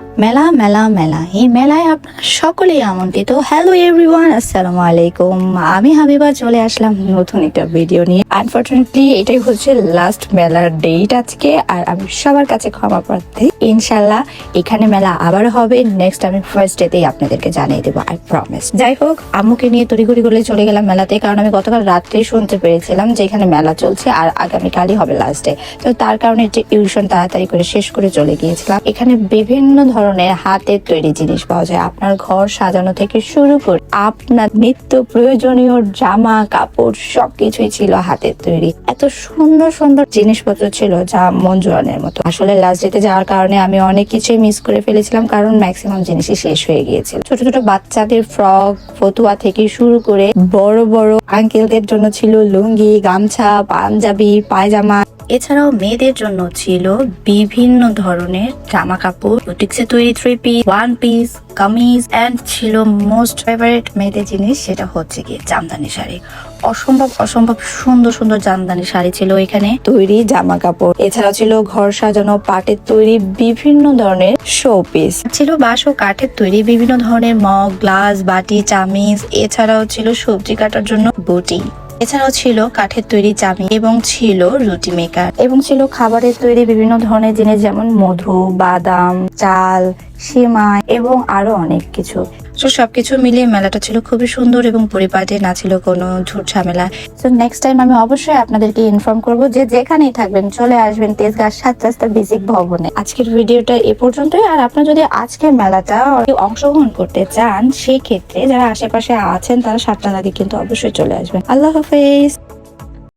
মেলা মেলা মেলা। এই মেলায় আপনারা সকলেই আমন্ত্রিত। হ্যালো এভরিওয়ান আসসালামু আলাইকুম। আমি হাবিবা, চলে আসলাম নতুন একটা ভিডিও নিয়ে। আনফরচুনেটলি এটাই হচ্ছে লাস্ট মেলার ডেট আজকে, আর আমি সবার কাছে ক্ষমা প্রার্থী। ইনশাল্লাহ এখানে মেলা আবার হবে। নেক্সট আমি ফার্স্ট ডেতেই আপনাদেরকে জানিয়ে দেবো আই প্রমিস যাই হোক, আম্মুকে নিয়ে তড়িঘড়ি করে চলে গেলাম মেলাতে, কারণ আমি গতকাল রাত্রেই শুনতে পেরেছিলাম যে এখানে মেলা চলছে, আর আগামীকালই হবে লাস্ট ডে তো তার কারণে যে টিউশন তাড়াতাড়ি করে শেষ করে চলে গিয়েছিলাম। এখানে বিভিন্ন ধরনের হাতের তৈরি জিনিস পাওয়া যায়। আপনার ঘর সাজানো থেকে শুরু করে আপনার নিত্য প্রয়োজনীয় জামা, কাপড় সবকিছুই ছিল হাতের তৈরি। এত সুন্দর সুন্দর জিনিসপত্র ছিল যা জোড়ানোর মতো। আসলে লাস্ট ডেতে যাওয়ার কারণে আমি অনেক কিছুই মিস করে ফেলেছিলাম, কারণ ম্যাক্সিমাম জিনিসই শেষ হয়ে গিয়েছিল। ছোট ছোট বাচ্চাদের ফ্রক ফতুয়া থেকে শুরু করে বড় বড় আঙ্কেলদের জন্য ছিল লুঙ্গি, গামছা, পাঞ্জাবি, পায়জামা। এছাড়াও মেয়েদের জন্য ছিল বিভিন্ন ধরনের জামা কাপড় বুটিক্সে তৈরি three piece one piece kameez and ছিল মোস্ট ফেভারিট মেয়েদের জিনিস সেটা হচ্ছে গিয়ে জামদানি শাড়ি। অসম্ভব অসম্ভব সুন্দর সুন্দর জামদানি শাড়ি ছিল এখানে। তৈরি জামা কাপড় এছাড়াও ছিল ঘর সাজানো, পাটের তৈরি, বিভিন্ন ধরনের শো পিস ছিল বাঁশ ও কাঠের তৈরি, বিভিন্ন ধরনের মগ, গ্লাস, বাটি চামিচ এছাড়াও ছিল সবজি কাটার জন্য বটি এছাড়াও ছিল কাঠের তৈরি চামি এবং ছিল রুটি মেকার এবং ছিল খাবারের তৈরি বিভিন্ন ধরনের জিনিস যেমন মধু, বাদাম, চাল, সিমাই এবং আরও অনেক কিছু। তো সবকিছু মিলিয়ে মেলাটা ছিল খুবই সুন্দর এবং পরিপাটি, না ছিল কোনো ঝুট ঝামেলা। তো নেক্সট টাইম আমি অবশ্যই আপনাদেরকে ইনফর্ম করব যে যেখানেই থাকবেন, চলে আসবেন তেজগাঁ সাত রাস্তা বেসিক ভবনে। আজকের ভিডিওটা এ পর্যন্তই। আর আপনারা যদি আজকের মেলাটা অংশগ্রহণ করতে চান, সেই ক্ষেত্রে যারা আশেপাশে আছেন, তারা সাতটা আগে কিন্তু অবশ্যই চলে আসবেন। আল্লাহ হাফেজ।